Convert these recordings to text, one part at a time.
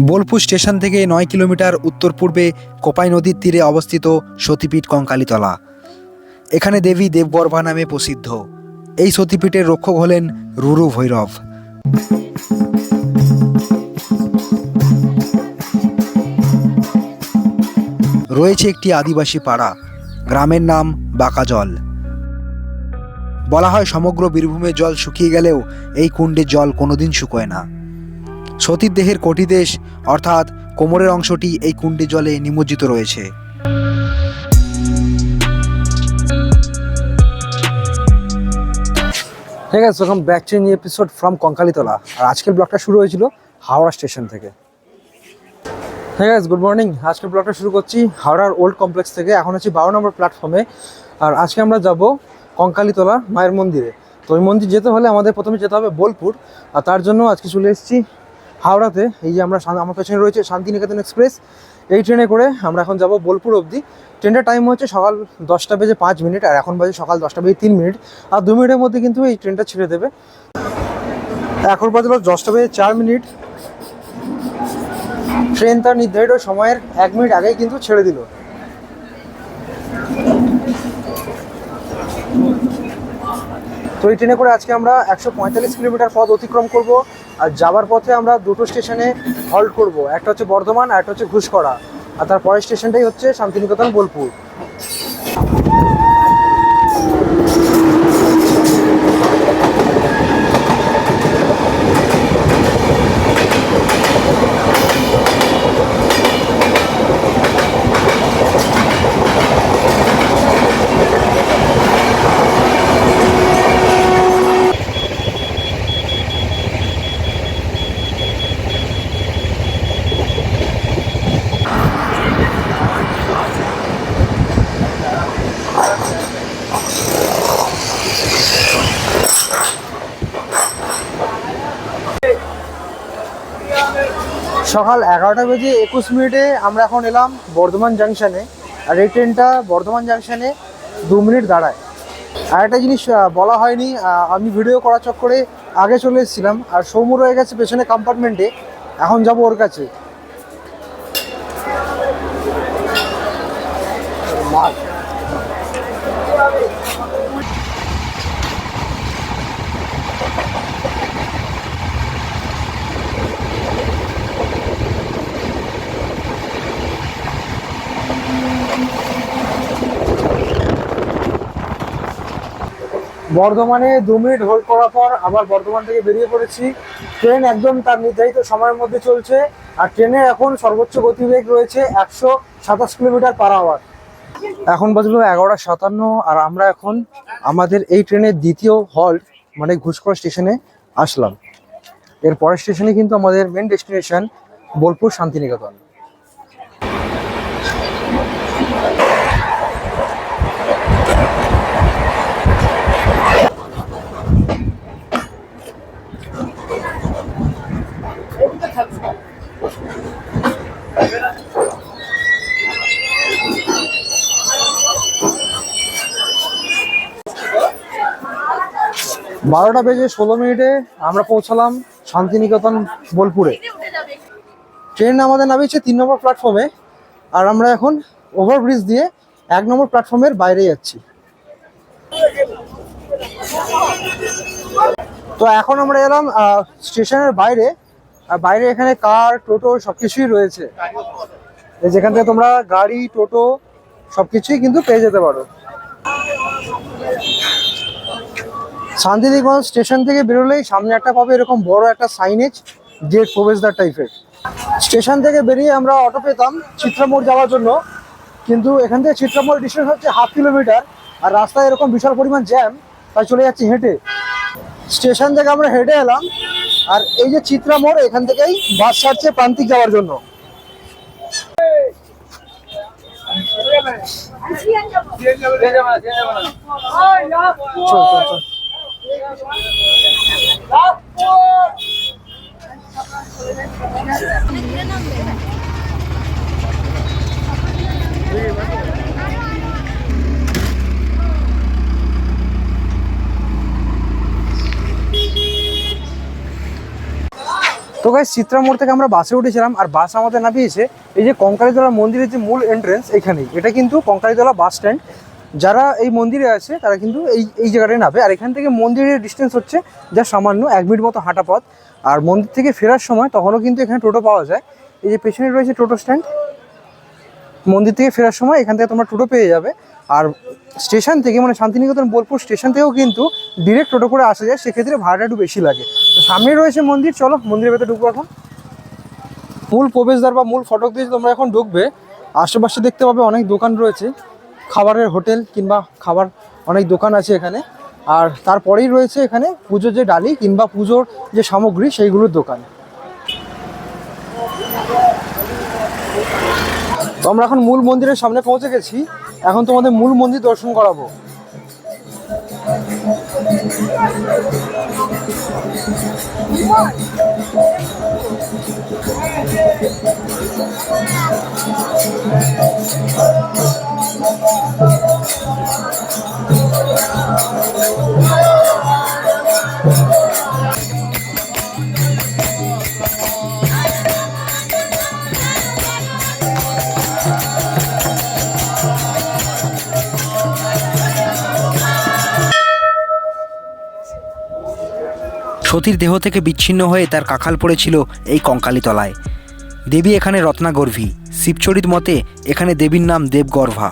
Bolpur station থেকে নয় kilometre উত্তর পূর্বে কোপাই নদীর তীরে অবস্থিত সতীপীঠ কঙ্কালীতলা। এখানে দেবী দেবগর্ভা নামে প্রসিদ্ধ। এই সতীপীঠের রক্ষক হলেন রুরু ভৈরব। রয়েছে একটি আদিবাসী পাড়া। গ্রামের নাম বাঁকাজল। বলা হয় সমগ্র বীরভূমের জল শুকিয়ে গেলেও এই কুণ্ডের জল কোনোদিন শুকোয় না। সতীর দেহের কটিদেশ, অর্থাৎ কোমরের অংশটি এই কুণ্ডের জলে নিমজ্জিত রয়েছে। ঠিক আছে welcome back to new episode from Kankalitala আর আজকের ব্লগটা শুরু হয়েছিল হাওড়া স্টেশন থেকে। হ্যাঁ গাইজ গুড মর্নিং আজকের ব্লগটা শুরু করছি হাওড়ার ওল্ড কমপ্লেক্স থেকে। এখন আছি বারো নম্বর প্ল্যাটফর্মে আর আজকে আমরা যাব কঙ্কালীতলা মায়ের মন্দিরে। তো ওই মন্দির যেতে হলে আমাদের প্রথমে যেতে হবে বোলপুর। আর তার জন্য আজকে চলে এসেছি হাওড়াতে, এই যে আমরা আমার পেছনে রয়েছে শান্তিনিকেতন এক্সপ্রেস। এই ট্রেনে করে আমরা এখন যাব বোলপুর অবধি। ট্রেনের টাইম হচ্ছে সকাল দশটা বেজে পাঁচ মিনিট আর এখন বাজে সকাল দশটা বেজে তিন মিনিট। আর দু মিনিটের মধ্যে কিন্তু এই ট্রেনটা ছেড়ে দেবে। এখন বাজে দশটা বেজে চার মিনিট। ট্রেন তার নির্ধারিত সময়ের এক মিনিট আগেই কিন্তু ছেড়ে দিল। এই ট্রেনে করে আজকে আমরা একশো পঁয়তাল্লিশ কিলোমিটার পথ অতিক্রম করব আর যাবার পথে আমরা দুটো স্টেশনে হল্ট করব। একটা হচ্ছে বর্ধমান আর একটা হচ্ছে ঘুষকরা আর তার পরের স্টেশনটাই হচ্ছে শান্তিনিকেতন বোলপুর। সকাল এগারোটা বেজে একুশ মিনিটে আমরা এখন এলাম বর্ধমান জাংশনে। আর এই ট্রেনটা বর্ধমান জাংশনে দু মিনিট দাঁড়ায়। আর একটা জিনিস বলা হয়নি আমি ভিডিও করা চক্করে আগে চলে এসেছিলাম। আর সৌম্য রয়ে গেছে পেছনে কম্পার্টমেন্টে এখন যাব ওর কাছে। বর্ধমানে দু মিনিট হোল্ড করার পর আবার বর্ধমান থেকে বেরিয়ে পড়েছি। ট্রেন একদম তার নির্ধারিত সময়ের মধ্যে চলছে আর ট্রেনের এখন সর্বোচ্চ গতিবেগ রয়েছে একশো সাতাশ কিলোমিটার পার আওয়ার এখন বাজলো এগারোটা সাতান্ন আর আমরা এখন আমাদের এই ট্রেনের দ্বিতীয় হল্ট মানে ঘুষকরা স্টেশনে আসলাম। এর পরের স্টেশনে কিন্তু আমাদের মেন ডেস্টিনেশন বোলপুর শান্তিনিকেতন। বারোটা বেজে ষোলো মিনিটে আমরা পৌঁছালাম শান্তিনিকেতন বোলপুরে। ট্রেন আমাদের নামিয়েছে তিন নম্বর প্ল্যাটফর্মে আর আমরা এখন ওভারব্রিজ দিয়ে এক নম্বর প্ল্যাটফর্মের বাইরে যাচ্ছি। তো এখন আমরা এলাম স্টেশনের বাইরে। আর বাইরে এখানে কার, টোটো সবকিছুই রয়েছে। যেখান থেকে তোমরা গাড়ি, টোটো সবকিছুই কিন্তু পেয়ে যেতে পারো। শান্তিনিকেতন স্টেশন থেকে বেরোলেই সামনে একটা পাবে এরকম বড় একটা সাইনেজ গেট প্রবেশদ্বার টাইপের স্টেশন থেকে বেরিয়ে আমরা অটো পেতাম চিত্রামোড় যাওয়ার জন্য। কিন্তু এখান থেকে চিত্রামোড় ডিস্টেন্স হচ্ছে হাফ কিলোমিটার আর রাস্তায় এরকম বিশাল পরিমাণ জ্যাম তাই চলে যাচ্ছি হেঁটে। স্টেশন থেকে আমরা হেঁটে এলাম আর এই যে চিত্রামোড় এখান থেকেই বাস ছাড়ছে প্রান্তিক যাওয়ার জন্য। চল চল চল। তো চিত্রা মোড় থেকে আমরা বাসে উঠেছিলাম আর বাস আমাদের নামিয়েছে। এই যে কঙ্কালীতলা মন্দিরের যে মূল এন্ট্রেন্স এখানেই। এটা কিন্তু কঙ্কালীতলা বাস স্ট্যান্ড যারা এই মন্দিরে আছে, তারা কিন্তু এই এই জায়গাটায় নামে। আর এখান থেকে মন্দিরের ডিস্টেন্স হচ্ছে যা সামান্য এক মিনিট মতো হাঁটা পথ। আর মন্দির থেকে ফেরার সময় তখনও কিন্তু এখানে টোটো পাওয়া যায়। এই যে পেছনে রয়েছে টোটো স্ট্যান্ড মন্দির থেকে ফেরার সময় এখান থেকে তোমরা টোটো পেয়ে যাবে। আর স্টেশন থেকে মানে শান্তিনিকেতন বোলপুর স্টেশন থেকেও কিন্তু ডিরেক্ট টোটো করে আসা যায়। সেক্ষেত্রে ভাড়াটা একটু বেশি লাগে। তো সামনে রয়েছে মন্দির। চলো, মন্দিরের ভেতরে ঢুকবো এখন। মূল প্রবেশদ্বার বা মূল ফটক দিয়ে তোমরা এখন ঢুকবে। আশেপাশে দেখতে পাবে অনেক দোকান রয়েছে। খাবারের হোটেল কিংবা খাবার অনেক দোকান আছে এখানে। আর তারপরেই রয়েছে এখানে পুজোর যে ডালি কিংবা পুজোর যে সামগ্রী, সেইগুলোর দোকান। তো আমরা এখন মূল মন্দিরের সামনে পৌঁছে গেছি। এখন তোমাদের মূল মন্দির দর্শন করাবো। সতীর দেহ থেকে বিচ্ছিন্ন হয়ে তার কাখাল পড়েছিল এই কঙ্কালীতলায়। দেবী এখানে রত্নাগর্ভী। শিবচরিত মতে এখানে দেবীর নাম দেবগর্ভা।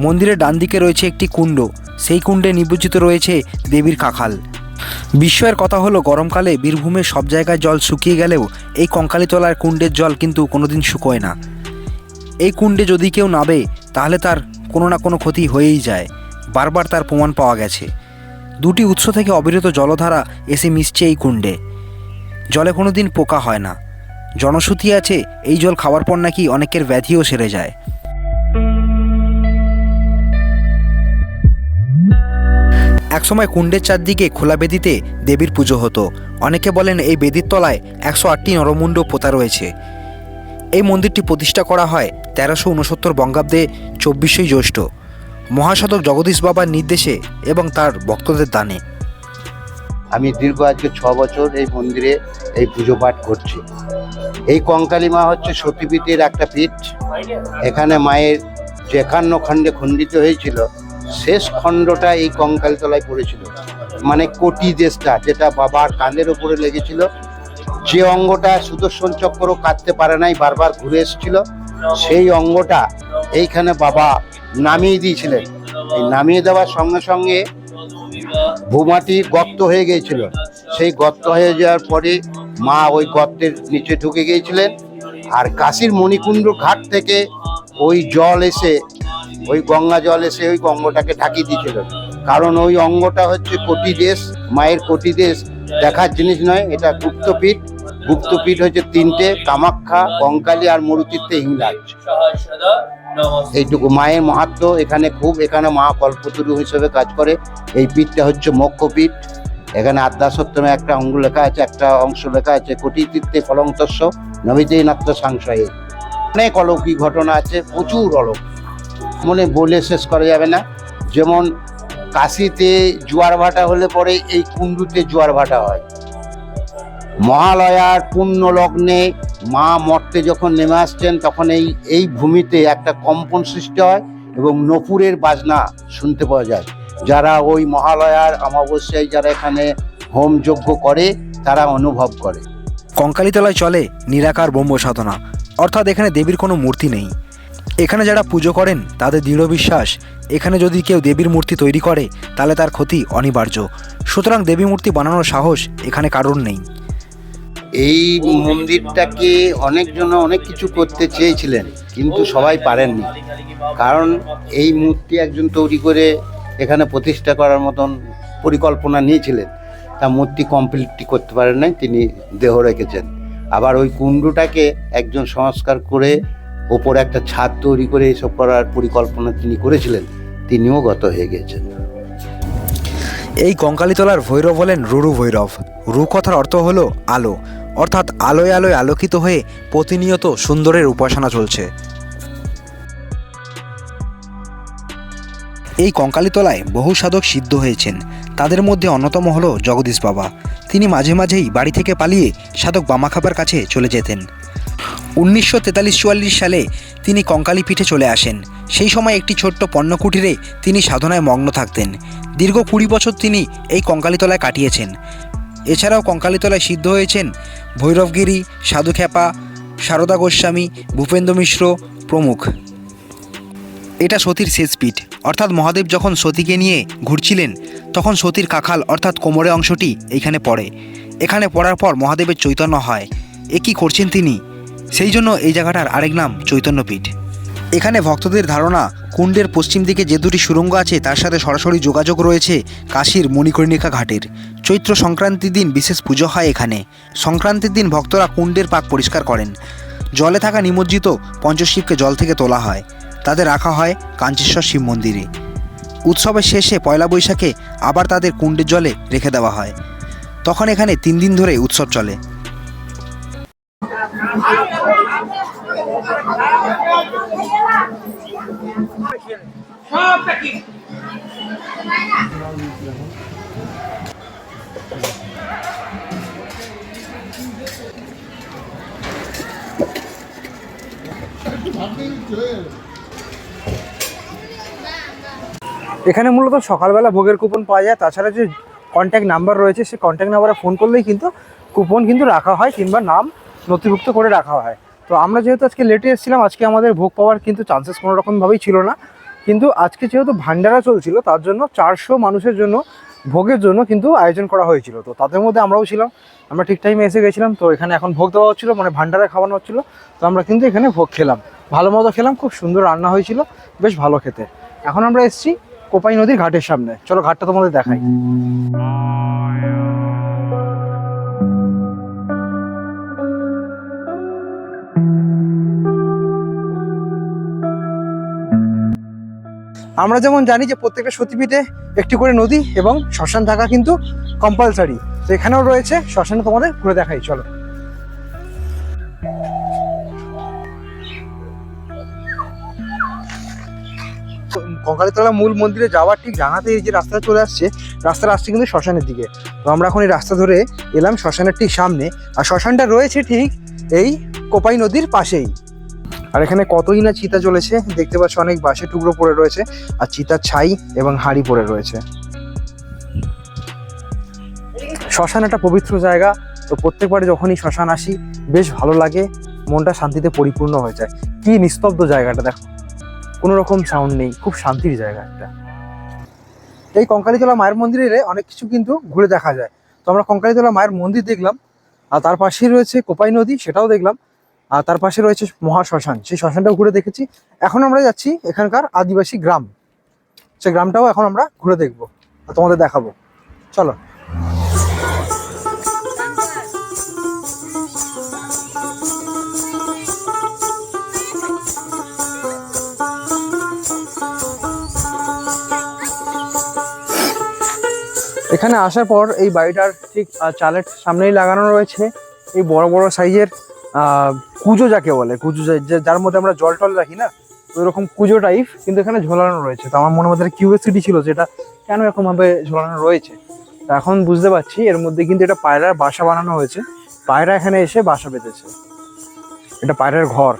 মন্দিরের ডান দিকে রয়েছে একটি কুণ্ড। সেই কুণ্ডে নিবজ্জিত রয়েছে দেবীর কাখাল। বিস্ময়ের কথা হলো, গরমকালে বীরভূমের সব জায়গায় জল শুকিয়ে গেলেও এই কঙ্কালীতলার কুণ্ডের জল কিন্তু কোনোদিন শুকোয় না। এই কুণ্ডে যদি কেউ নাবে, তাহলে তার কোনো না কোনো ক্ষতি হয়েই যায়। বারবার তার প্রমাণ পাওয়া গেছে। দুটি উৎস থেকে অবিরত জলধারা এসে মিশছে এই কুণ্ডে। জলে কোনো দিন পোকা হয় না। জনশ্রুতি আছে, এই জল খাওয়ার পর নাকি অনেকের ব্যাধিও সেরে যায়। একসময় কুণ্ডের চারদিকে খোলা বেদিতে দেবীর পুজো হতো। অনেকে বলেন এই বেদির তলায় একশো আটটি নরমুণ্ড পোতা রয়েছে। এই মন্দিরটি প্রতিষ্ঠা করা হয় তেরোশো উনসত্তর বঙ্গাব্দে চব্বিশে জ্যৈষ্ঠ। মহাসাধক জগদীশ বাবার নির্দেশে এবং তার ভক্তদের দানে। আমি দীর্ঘ আজকে ছ বছর এই মন্দিরে এই পুজো পাঠ করছি। এই কঙ্কালী মা হচ্ছে সতীপীঠের একটা পীঠ। এখানে মায়ের যে একান্ন খণ্ডে খণ্ডিত হয়েছিল, শেষ খণ্ডটা এই কঙ্কালতলায় পড়েছিল। মানে কোটি দেশটা যেটা বাবার কাঁধের উপরে লেগেছিল। যে অঙ্গটা সুদর্শন চক্র কাটতে পারে নাই, বারবার ঘুরে এসেছিল, সেই অঙ্গটা এইখানে বাবা নামিয়ে দিয়েছিলেন। এই নামিয়ে দেওয়ার সঙ্গে সঙ্গে ভূমাটির গর্ত হয়ে গিয়েছিল। সেই গর্ত হয়ে যাওয়ার পরে মা ওই গর্তের নিচে ঢুকে গিয়েছিলেন। আর কাশীর মণিকুণ্ড ঘাট থেকে ওই জল এসে, ওই গঙ্গা জল এসে ওই অঙ্গটাকে ঢাকিয়ে দিয়েছিল। কারণ ওই অঙ্গটা হচ্ছে কোটি দেশ, মায়ের কোটি দেশ। দেখার জিনিস নয়, এটা গুপ্তপীঠ। গুপ্তপীঠ হচ্ছে তিনটে, কামাখ্যা, কঙ্কালী আর মরুচিত্তে হিংলাজ এইটুকু মায়ের মাহাত্ম, এখানে খুব, এখানে মা কল্পতরু হিসেবে কাজ করে। এই পীঠটা হচ্ছে মক্ষপীঠ। এখানে আদ্যা সপ্তমে একটা অঙ্গ লেখা আছে, একটা অংশ লেখা আছে কোটি তীর্থে কলঙ্কস্য নবীতেই নাত্য সংশয়ে। অনেক অলৌকিক ঘটনা আছে, প্রচুর অলৌকিক। মনে বলে শেষ করা যাবে না। যেমন কাশিতে জোয়ার ভাটা হলে পরে এই কুণ্ডুতে জোয়ার ভাটা হয়। মহালয়ার পূর্ণ লগ্নে মা মর্তে যখন নেমে আসছেন, তখন এই এই ভূমিতে একটা কম্পন সৃষ্টি হয় এবং নপুরের বাজনা শুনতে পাওয়া যায়। যারা ওই মহালয়ার অমাবস্যায় যারা এখানে হোম যজ্ঞ করে, তারা অনুভব করে। কঙ্কালীতলায় চলে নিরাকার ব্রহ্ম সাধনা। অর্থাৎ এখানে দেবীর কোনো মূর্তি নেই। এখানে যারা পুজো করেন, তাদের দৃঢ় বিশ্বাস, এখানে যদি কেউ দেবীর মূর্তি তৈরি করে, তাহলে তার ক্ষতি অনিবার্য। সুতরাং দেবী মূর্তি বানানোর সাহস এখানে কারোর নেই। এই মন্দিরটাকে অনেকজন অনেক কিছু করতে চেয়েছিলেন, কিন্তু সবাই পারেননি। কারণ এই মূর্তি একজন তৈরি করে এখানে প্রতিষ্ঠা করার মতন পরিকল্পনা নিয়েছিলেন। তা মূর্তি কমপ্লিটলি করতে পারেন নাই, তিনি দেহ রেখেছেন। আবার ওই কুণ্ডটাকে একজন সংস্কার করে ওপরে একটা ছাদ তৈরি করে এসব করার পরিকল্পনা তিনি করেছিলেন, তিনিও গত হয়ে গেছেন এই কঙ্কালীতলার ভৈরব হলেন রুরু ভৈরব। রু কথার অর্থ হলো আলো। অর্থাৎ আলোয় আলোয় আলোকিত হয়ে প্রতিনিয়ত সুন্দরের উপাসনা চলছে। এই কঙ্কালীতলায় বহু সাধক সিদ্ধ হয়েছেন। তাদের মধ্যে অন্যতম হল জগদীশ বাবা। তিনি মাঝে মাঝেই বাড়ি থেকে পালিয়ে সাধক বামাখাবার কাছে চলে যেতেন। উনিশশো তেতাল্লিশ চুয়াল্লিশ সালে তিনি কঙ্কালী পিঠে চলে আসেন। সেই সময় একটি ছোট্ট পণ্যকুটিরে তিনি সাধনায় মগ্ন থাকতেন। দীর্ঘ কুড়ি বছর তিনি এই কঙ্কালীতলায় কাটিয়েছেন। এছাড়াও কঙ্কালীতলায় সিদ্ধ হয়েছেন ভৈরবগিরি, সাধুখ্যাপা, সারদা গোস্বামী, ভূপেন্দ্র মিশ্র প্রমুখ। এটা সতীর শেষ পিঠ। অর্থাৎ মহাদেব যখন সতীকে নিয়ে ঘুরছিলেন, তখন সতীর কাখাল অর্থাৎ কোমরে অংশটি এইখানে পড়ে। এখানে পড়ার পর মহাদেবের চৈতন্য হয়। এ কী করছেন তিনি? সেই জন্য এই জায়গাটার আরেক নাম চৈতন্যপীঠ এখানে ভক্তদের ধারণা, কুণ্ডের পশ্চিম দিকে যে দুটি সুড়ঙ্গ আছে, তার সাথে সরাসরি যোগাযোগ রয়েছে কাশীর মণিকর্ণিকা ঘাটের। চৈত্র সংক্রান্তির দিন বিশেষ পুজো হয় এখানে। সংক্রান্তির দিন ভক্তরা কুণ্ডের পাক পরিষ্কার করেন। জলে থাকা নিমজ্জিত পঞ্চশিবকে জল থেকে তোলা হয়। তাদের রাখা হয় কাঞ্চেশ্বর শিব মন্দিরে। উৎসবের শেষে পয়লা বৈশাখে আবার তাদের কুণ্ডের জলে রেখে দেওয়া হয়। তখন এখানে তিন দিন ধরে উৎসব চলে। এখানে মূলত সকালবেলা ভোগের কুপন পাওয়া যায়। তাছাড়া যে কন্ট্যাক্ট নাম্বার রয়েছে সেই কন্ট্যাক্ট নাম্বারে ফোন করলেই কিন্তু কুপন কিন্তু রাখা হয় কিংবা নাম নথিভুক্ত করে রাখা হয়। তো আমরা যেহেতু আজকে লেটে এসেছিলাম, আজকে আমাদের ভোগ পাওয়ার কিন্তু চান্সেস কোনো রকমভাবেই ছিল না। কিন্তু আজকে যেহেতু ভান্ডারা চলছিল, তার জন্য চারশো মানুষের জন্য ভোগের জন্য কিন্তু আয়োজন করা হয়েছিল। তো তাদের মধ্যে আমরাও ছিলাম। আমরা ঠিক টাইমে এসে গেছিলাম। তো এখানে এখন ভোগ দেওয়া হচ্ছিল মানে ভান্ডারে খাওয়ানো হচ্ছিল। তো আমরা কিন্তু এখানে ভোগ খেলাম। ভালো মতো খেলাম, খুব সুন্দর রান্না হয়েছিল, বেশ ভালো খেতে। এখন আমরা এসছি কোপাই নদীর ঘাটের সামনে। চলো ঘাটটা তোমাদের দেখাই। আমরা যেমন জানি যে প্রত্যেকটা সতীপীঠে একটি করে নদী এবং শ্মশান থাকা কিন্তু কম্পালসারি তো এখানেও রয়েছে শ্মশান তোমাদের ঘুরে দেখাই, চলো। কঙ্কালীতলা মূল মন্দিরে যাওয়ার ঠিক এই যে রাস্তা চলে আসছে রাস্তার আসছে কিন্তু শ্মশানের দিকে। তো আমরা এখন এই রাস্তা ধরে এলাম শ্মশানের ঠিক সামনে। আর শ্মশানটা রয়েছে ঠিক এই কোপাই নদীর পাশেই। আর এখানে কতই না চিতা চলেছে, দেখতে পাচ্ছ অনেক বাঁশের টুকরো পড়ে রয়েছে আর চিতার ছাই এবং হাড়ি পড়ে রয়েছে। শ্মশান একটা পবিত্র জায়গা, তো প্রত্যেকবারে যখনই শ্মশান আসি, বেশ ভালো লাগে, মনটা শান্তিতে পরিপূর্ণ হয়ে যায়। কি নিস্তব্ধ জায়গাটা দেখো। কোনো রকম সাউন্ড নেই, খুব শান্তির জায়গা একটা। এই কঙ্কালীতলা মায়ের মন্দিরে অনেক কিছু কিন্তু ঘুরে দেখা যায়। তো আমরা কঙ্কালীতলা মায়ের মন্দির দেখলাম, আর তার পাশেই রয়েছে কোপাই নদী, সেটাও দেখলাম। আর তার পাশে রয়েছে মহা শ্মশান। সেই শ্মশানটাও ঘুরে দেখেছি। এখন আমরা যাচ্ছি এখানকার আদিবাসী গ্রাম। সেই গ্রামটাও এখন আমরা ঘুরে দেখব আর তোমাদের দেখাবো। চলো। এখানে আসার পর এই বাড়িটার ঠিক চালের সামনেই লাগানো রয়েছে। এই বড় বড় সাইজের কুজো যাকে বলে, কুজো যার মধ্যে আমরা জল টল রাখি না ওই রকম কুজো টাইপ কিন্তু এখানে ঝোলানো রয়েছে। তো আমার মনে মধ্যে কিউরিয়াসিটি ছিল যেটা কেন এরকম ভাবে ঝোলানো রয়েছে। তো এখন বুঝতে পারছি, এর মধ্যে কিন্তু এটা পায়রার বাসা বানানো হয়েছে। পায়রা এখানে এসে বাসা পেতেছে এটা পায়রার ঘর।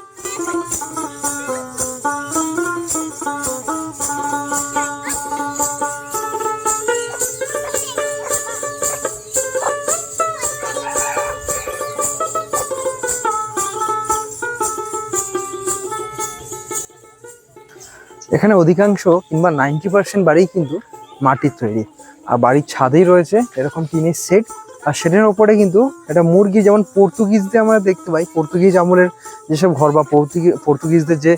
এখানে অধিকাংশ কিংবা নাইনটি পার্সেন্ট বাড়ি কিন্তু মাটির তৈরি। আর বাড়ির ছাদেই রয়েছে এরকম টিনের সেট আর সেটের ওপরে কিন্তু একটা মুরগি যেমন পর্তুগিজদের আমরা দেখতে পাই। পর্তুগিজ আমলের যেসব ঘর বা পর্তুগি পর্তুগিজদের যে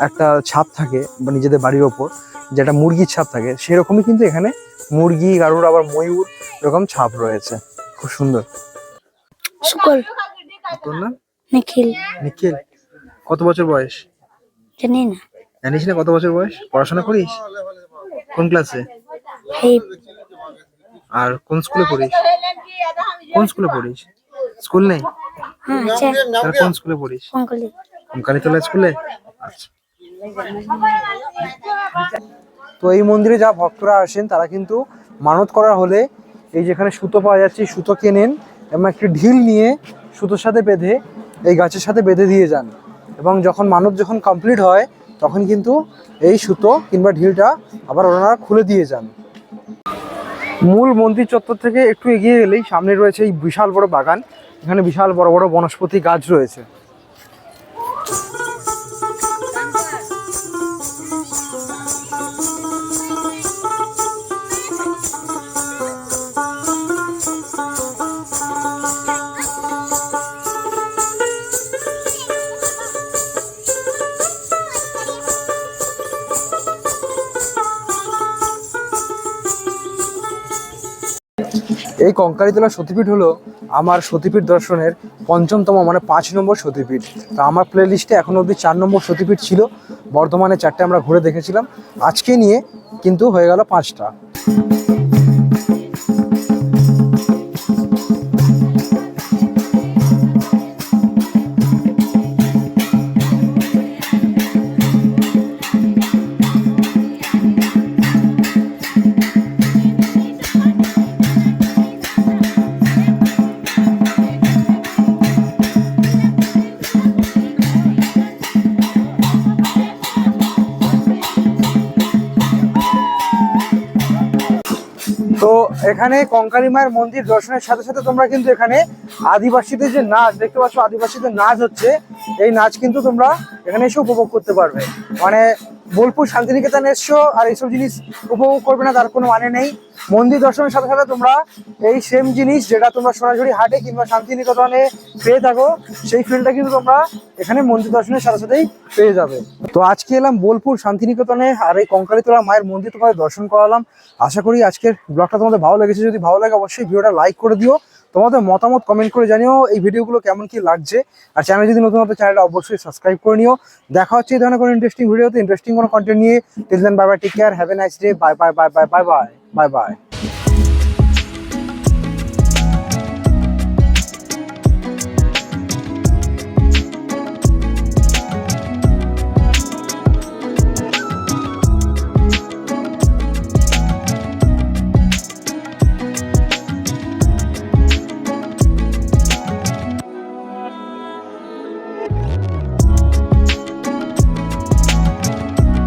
একটা ছাপ থাকে বা নিজেদের বাড়ির ওপর যেটা মুরগির ছাপ থাকে সেরকমই কিন্তু এখানে মুরগি কারোর আবার ময়ূর এরকম ছাপ রয়েছে। খুব সুন্দর। তোর নাম? নিখিল। নিখিল। কত বছর বয়স? জানি না। জানিস না কত বছর বয়স? পড়াশোনা করিস? কোন ক্লাসে? আর কোন স্কুলে পড়িস? কোন স্কুলে পড়িস? স্কুল নেই? হ্যাঁ তাহলে কোন স্কুলে পড়িস? কঙ্কলি কালীতলা স্কুলে? আচ্ছা। তো এই মন্দিরে যা ভক্তরা আসেন তারা কিন্তু মানত করা হলে এই যেখানে সুতো পাওয়া যাচ্ছে সুতো কেনেন এবং একটি ঢিল নিয়ে সুতোর সাথে বেঁধে এই গাছের সাথে বেঁধে দিয়ে যান। এবং যখন মানব যখন কমপ্লিট হয় তখন কিন্তু এই সুতো কিংবা ঢিলটা আবার ওনারা খুলে দিয়ে যান। মূল মন্দির চত্বর থেকে একটু এগিয়ে গেলেই সামনে রয়েছে এই বিশাল বড় বাগান। এখানে বিশাল বড় বড় বনস্পতি গাছ রয়েছে। এই কঙ্কালীতলা সতীপীঠ হলো আমার সতীপীঠ দর্শনের পঞ্চমতম মানে পাঁচ নম্বর সতীপীঠ। তা আমার প্লে লিস্টে এখন অবধি চার নম্বর সতীপীঠ ছিল। বর্ধমানে চারটে আমরা ঘুরে দেখেছিলাম। আজকে নিয়ে কিন্তু হয়ে গেল পাঁচটা। এখানে কঙ্কালী মায়ের মন্দির দর্শনের সাথে সাথে তোমরা কিন্তু এখানে আদিবাসীদের যে নাচ, দেখতে পাচ্ছ আদিবাসীদের নাচ হচ্ছে। এই নাচ কিন্তু তোমরা এখানে এসে উপভোগ করতে পারবে। মানে বোলপুর শান্তিনিকেতনে এসছো আর এইসব জিনিস উপভোগ করবে না, তার কোনো মানে নেই। মন্দির দর্শনের সাথে সাথে তোমরা এই সেম জিনিস যেটা তোমরা সোনাঝুরি হাটে কিংবা শান্তিনিকেতনে পেয়ে থাকো, সেই ফিলটা কিন্তু তোমরা এখানে মন্দির দর্শনের সাথে সাথেই পেয়ে যাবে। তো আজকে এলাম বোলপুর শান্তিনিকেতনে আর এই কঙ্কালীতলা মায়ের মন্দির তোমাদের দর্শন করালাম। আশা করি আজকের ব্লগটা তোমাদের ভালো লেগেছে। যদি ভালো লাগে অবশ্যই ভিডিওটা লাইক করে দিও। তোমাদের মতামত কমেন্ট করে জানিও এই ভিডিওগুলো কেমন কি লাগছে। আর চ্যানেল যদি নতুন হতো চ্যানেলটা অবশ্যই সাবস্ক্রাইব করে নিও। দেখা হচ্ছে এই ধরনের কোনো ইন্টারেস্টিং ভিডিওতে ইন্টারেস্টিং কোনো কন্টেন্ট নিয়ে। Till bye bye take care have a nice day bye bye bye bye bye bye bye bye